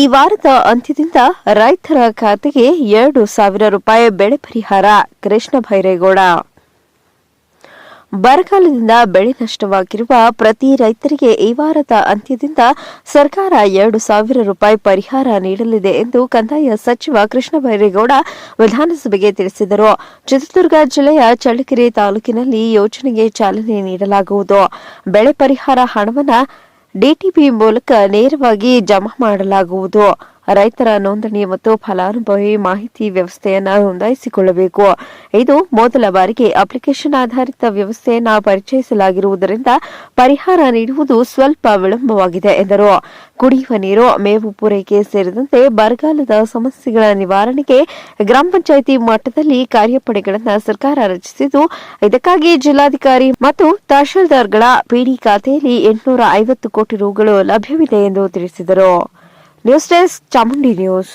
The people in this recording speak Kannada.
ಈ ವಾರದ ಅಂತ್ಯದಿಂದ ರೈತರ ಖಾತೆಗೆ ಎರಡು ಸಾವಿರ ರೂಪಾಯಿ ಬೆಳೆ ಪರಿಹಾರ, ಕೃಷ್ಣ ಭೈರೇಗೌಡ. ಬರಗಾಲದಿಂದ ಬೆಳೆ ನಷ್ಟವಾಗಿರುವ ಪ್ರತಿ ರೈತರಿಗೆ ಈ ವಾರದ ಅಂತ್ಯದಿಂದ ಸರ್ಕಾರ ಎರಡು ಸಾವಿರ ರೂಪಾಯಿ ಪರಿಹಾರ ನೀಡಲಿದೆ ಎಂದು ಕಂದಾಯ ಸಚಿವ ಕೃಷ್ಣ ಬೈರೇಗೌಡ ವಿಧಾನಸಭೆಗೆ ತಿಳಿಸಿದರು. ಚಿತ್ರದುರ್ಗ ಜಿಲ್ಲೆಯ ಚಳ್ಳಕೆರೆ ತಾಲೂಕಿನಲ್ಲಿ ಯೋಜನೆಗೆ ಚಾಲನೆ ನೀಡಲಾಗುವುದು. ಬೆಳೆ ಪರಿಹಾರ ಹಣವನ್ನು ಡಿಟಿಪಿ ಮೂಲಕ ನೇರವಾಗಿ ಜಮಾ ಮಾಡಲಾಗುವುದು. ರೈತರ ನೋಂದಣಿ ಮತ್ತು ಫಲಾನುಭವಿ ಮಾಹಿತಿ ವ್ಯವಸ್ಥೆಯನ್ನು ನೋಂದಾಯಿಸಿಕೊಳ್ಳಬೇಕು. ಇದು ಮೊದಲ ಬಾರಿಗೆ ಅಪ್ಲಿಕೇಶನ್ ಆಧಾರಿತ ವ್ಯವಸ್ಥೆಯನ್ನು ಪರಿಚಯಿಸಲಾಗಿರುವುದರಿಂದ ಪರಿಹಾರ ನೀಡುವುದು ಸ್ವಲ್ಪ ವಿಳಂಬವಾಗಿದೆ ಎಂದರು. ಕುಡಿಯುವ ನೀರು, ಮೇವು ಪೂರೈಕೆ ಸೇರಿದಂತೆ ಬರಗಾಲದ ಸಮಸ್ಯೆಗಳ ನಿವಾರಣೆಗೆ ಗ್ರಾಮ ಪಂಚಾಯಿತಿ ಮಟ್ಟದಲ್ಲಿ ಕಾರ್ಯಪಡೆಗಳನ್ನು ಸರ್ಕಾರ ರಚಿಸಿದ್ದು, ಇದಕ್ಕಾಗಿ ಜಿಲ್ಲಾಧಿಕಾರಿ ಮತ್ತು ತಹಶೀಲ್ದಾರ್ಗಳ ಪಿಡಿ ಖಾತೆಯಲ್ಲಿ ಎಂಟುನೂರ ಐವತ್ತು ಕೋಟಿ ರುಗಳು ಲಭ್ಯವಿದೆ ಎಂದು ತಿಳಿಸಿದರು. News desk Chamundi news